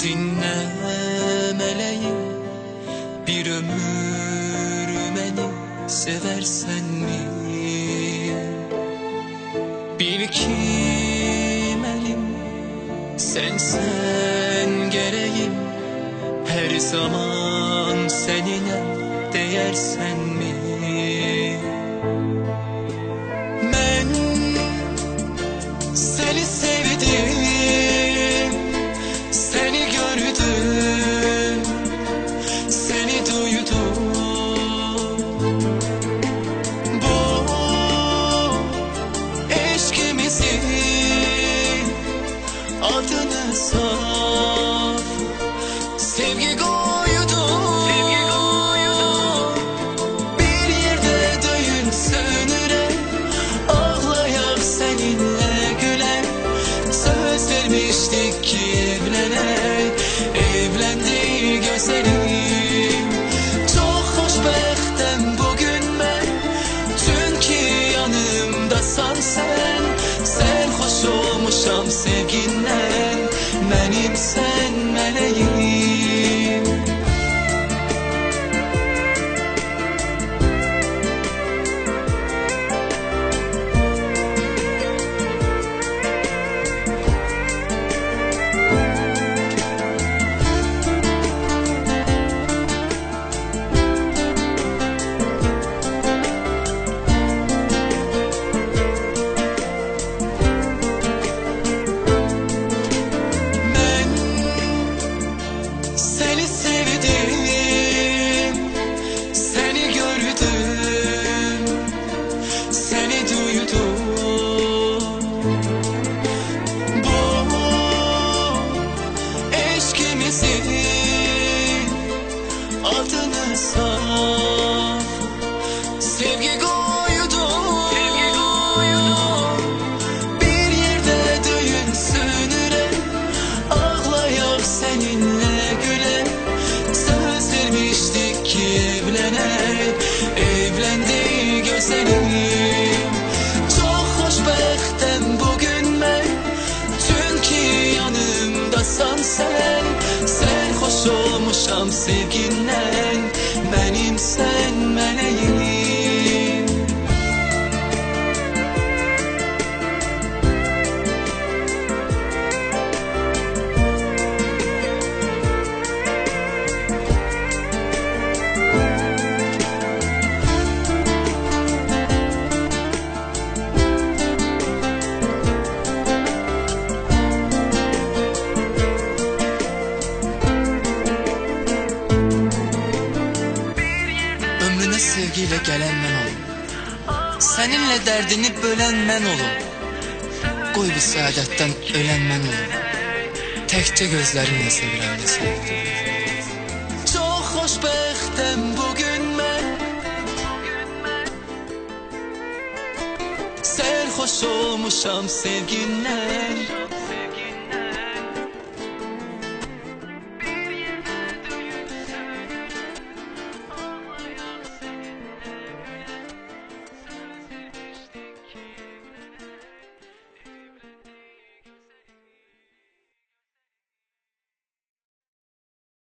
Dinle meleğim Bir ömür beni seversen mi? Bil ki melim Sen sen gereğim Her zaman seninle değersen sen meleğim sevgi koydum. Bir yerde düğün sönüren Ağlayak seninle gülen Söz vermiştik ki Evlendi güzelim Çok hoşbektem bugün ben. Çünkü yanımdasan sen. Sen hoş olmuşam sevginden Benim sen meleğim sevgiyle gelen ben olum Seninle derdini bölen ben olum Qoy bu saadətdən ölən mən olum Təkcə gözlərimlə sevirəm desən Çox xoşbəxtəm bugün mən. Sərxoş olmuşam sevgindən